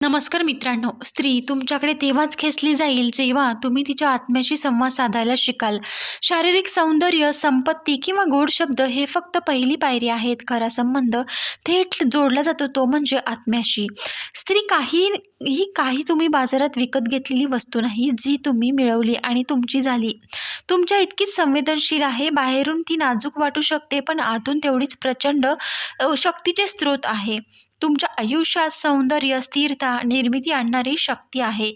नमस्कार मित्रांनो स्त्री तुमच्याकडे तेव्हाच खेचली जाईल जेव्हा तुम्ही तिच्या आत्म्याशी संवाद साधायला शिकाल. शारीरिक सौंदर्य संपत्ती किंवा गोड शब्द हे फक्त पहिली पायरी आहेत. खरा संबंध थेट जोडला जातो तो म्हणजे आत्म्याशी. स्त्री काही ही काही तुम्ही बाजारात विकत घेतलेली वस्तू नाही जी तुम्ही मिळवली आणि तुमची झाली. तुमच्या इतकीच संवेदनशील आहे बाहेरून ती नाजूक वाटू शकते पण आतून तेवढीच प्रचंड शक्तीचे स्रोत आहे. तुमच्या आयुष्यात सौंदर्य स्थिरता निर्मिती आणणारी शक्ती आहे.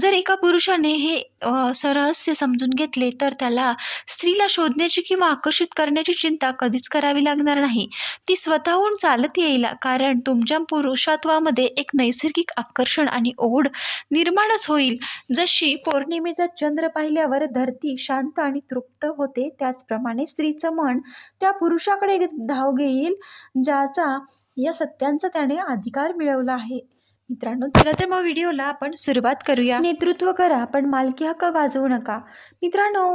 जर एका पुरुषाने हे सरहस्य समजून घेतले तर त्याला स्त्रीला शोधण्याची किंवा आकर्षित करण्याची चिंता कधीच करावी लागणार नाही. ती स्वतःहून चालत येईल कारण तुमच्या पुरुषत्वामध्ये एक नैसर्गिक आकर्षण आणि ओढ निर्माणच होईल. जशी पौर्णिमेचा चंद्र पाहिल्यावर धरती शांत आणि तृप्त होते त्याचप्रमाणे स्त्रीचं मन त्या पुरुषाकडे धाव घेईल ज्याचा या सत्यांचा त्याने अधिकार मिळवला आहे. मित्रांनो चला तर मग व्हिडिओला आपण सुरुवात करूया. नेतृत्व करा पण मालकी हक्क गाजवू नका. मित्रांनो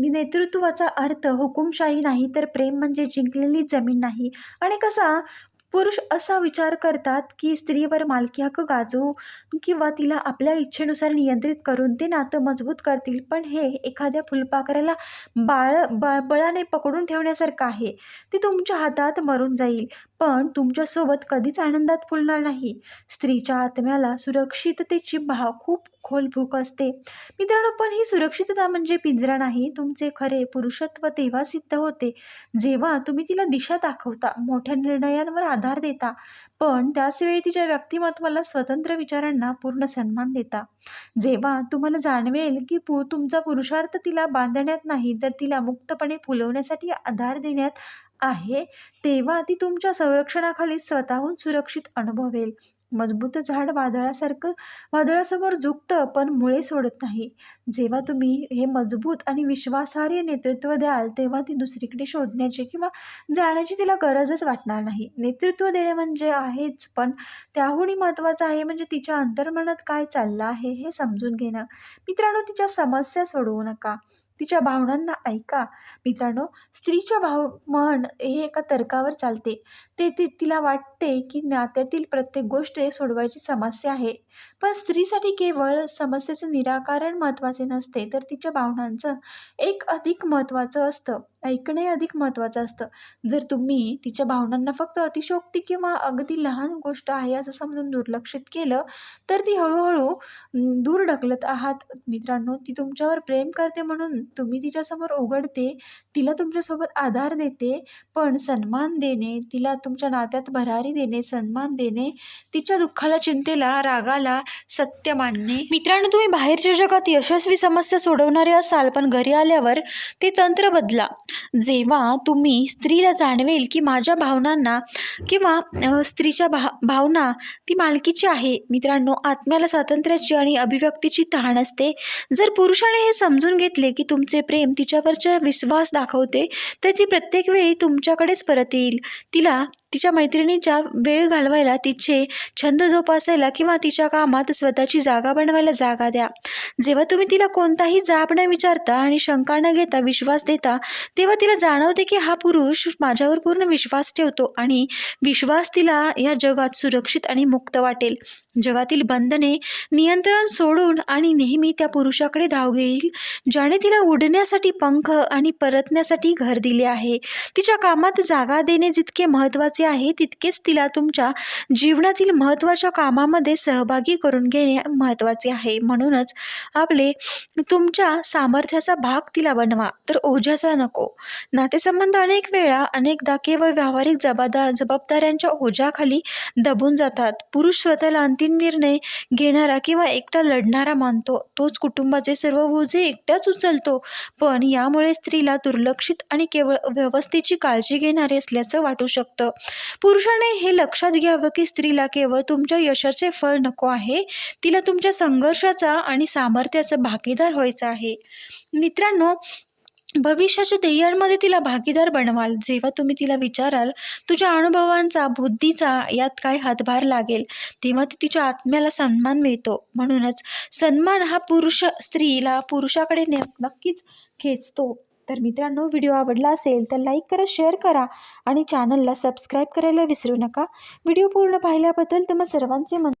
मी नेतृत्वाचा अर्थ हुकुमशाही नाही तर प्रेम म्हणजे जिंकलेली जमीन नाही. आणि कसा पुरुष असा विचार करतात की स्त्रीवर मालकी हक्क गाजवू किंवा तिला आपल्या इच्छेनुसार नियंत्रित करून ते नातं मजबूत करतील. पण हे एखाद्या फुलपाखराला बाळ बळ बळाने पकडून ठेवण्यासारखं आहे. ते तुमच्या हातात मरून जाईल. पण तुमच्यासोबत कधीच आनंदात फुलणार नाही. स्त्रीच्या आत्म्याला सुरक्षिततेची भाव खूप खोल भूक असते. मित्रांनो पण ही सुरक्षितता म्हणजे पिंजरा नाही. तुमचे खरे पुरुषत्व तेव्हा सिद्ध होते. जेव्हा तुम्ही तिला दिशा दाखवता मोठ्या निर्णयांवर आधार आधार देता. पण त्याचवेळी तिच्या व्यक्तिमत्वाला स्वतंत्र विचारांना पूर्ण सन्मान देता. जेव्हा तुम्हाला जाणवेल की पु तुमचा पुरुषार्थ तिला बांधण्यात नाही तर तिला मुक्तपणे फुलवण्यासाठी आधार देण्यात आहे तेव्हा ती तुमच्या संरक्षणाखाली स्वतःहून सुरक्षित अनुभवेल. मजबूत झाड वादळासारखं वादळासमोर झुकतं पण मुळे सोडत नाही. जेव्हा तुम्ही हे मजबूत आणि विश्वासार्ह नेतृत्व द्याल तेव्हा ती दुसरीकडे शोधण्याची किंवा जाण्याची तिला गरजच वाटणार नाही. नेतृत्व देणे म्हणजे आहेच पण त्याहूनही महत्त्वाचं आहे म्हणजे तिच्या अंतर्मनात काय चाललं आहे हे समजून घेणं. मित्रांनो तिच्या समस्या सोडवू नका. तिच्या भावनांना ऐका. मित्रांनो स्त्रीच्या भाव मन हे एका तर्कावर चालते. ते ती तिला वाटते की नात्यातील प्रत्येक गोष्ट सोडवायची समस्या आहे. पण स्त्रीसाठी केवळ समस्येचं निराकरण महत्त्वाचे नसते तर तिच्या भावनांचं एक अधिक महत्त्वाचं असतं. ऐकणे अधिक महत्त्वाचं असतं. जर तुम्ही तिच्या भावनांना फक्त अतिशोक्ती किंवा अगदी लहान गोष्ट आहे असं समजून दुर्लक्षित केलं तर ती हळूहळू दूर ढकलत आहात. मित्रांनो ती तुमच्यावर प्रेम करते म्हणून तुम्ही तिच्यासमोर उघडते तिला तुमच्यासोबत आधार देते पण सन्मान देणे तिला तुमच्या नात्यात भरारी देणे सन्मान देणे तिच्या दुःखाला चिंतेला रागाला सत्य मानणे. मित्रांनो तुम्ही बाहेरच्या जगात यशस्वी समस्या सोडवणारे असाल पण घरी आल्यावर ते तंत्र बदला. जेव्हा तुम्ही स्त्रीला जाणवेल की माझ्या भावनांना किंवा स्त्रीच्या भा भावना ती मालकीची आहे. मित्रांनो आत्म्याला स्वातंत्र्याची आणि अभिव्यक्तीची तहान असते. जर पुरुषाने हे समजून घेतले की तुमचे प्रेम तिच्यावरच्या विश्वास दाखवते तर ती प्रत्येक वेळी तुमच्याकडेच परत येईल. तिला तिच्या मैत्रिणीच्या वेळ घालवायला तिचे छंद जोपासायला किंवा तिच्या कामात स्वतःची जागा बनवायला जागा द्या. जेव्हा तुम्ही तिला कोणताही जाब न विचारता आणि शंका न घेता विश्वास देता तेव्हा तिला जाणवते की हा पुरुष माझ्यावर पूर्ण विश्वास ठेवतो आणि विश्वास तिला या जगात सुरक्षित आणि मुक्त वाटेल. जगातील बंधने नियंत्रण सोडून आणि नेहमी त्या पुरुषाकडे धाव घेईल ज्याने तिला उडण्यासाठी पंख आणि परतण्यासाठी घर दिले आहे. तिच्या कामात जागा देणे जितके महत्त्वाचे आहे तितकेच तिला तुमच्या जीवनातील महत्त्वाच्या कामामध्ये सहभागी करून घेणे महत्त्वाचे आहे. म्हणूनच आपले तुमच्या सामर्थ्याचा भाग तिला बनवा. तर ओझ्याचा नको. नातेसंबंध अनेक वेळा अनेकदा केवळ व्यावहारिक जबाबदा जबाबदाऱ्यांच्या ओझ्याखाली दबून जातात. पुरुष स्वतःला अंतिम निर्णय घेणारा किंवा एकटा लढणारा मानतो. तोच कुटुंबाचे सर्व ओझे एकट्याच उचलतो. पण यामुळे स्त्रीला दुर्लक्षित आणि केवळ व्यवस्थेची काळजी घेणारे असल्याचं वाटू शकतं. पुरुषाने हे लक्षात घ्यावं की स्त्रीला केवळ तुमच्या यशाचे फळ नको आहे तिला तुमच्या संघर्षाचा आणि सामर्थ्याचा भागीदार व्हायचं आहे. मित्रांनो भविष्याच्या ध्येयांमध्ये तिला भागीदार बनवाल. जेव्हा तुम्ही तिला विचाराल तुझ्या अनुभवांचा बुद्धीचा यात काय हातभार लागेल तेव्हा ती तिच्या आत्म्याला सन्मान मिळतो. म्हणूनच सन्मान हा पुरुष स्त्रीला पुरुषाकडे ने नक्कीच खेचतो. तर मित्रांनो व्हिडिओ आवडला असेल तर लाईक करा शेअर करा आणि चॅनलला सबस्क्राईब करायला विसरू नका. व्हिडिओ पूर्ण पाहिल्याबद्दल तुम्हा सर्वांचे मन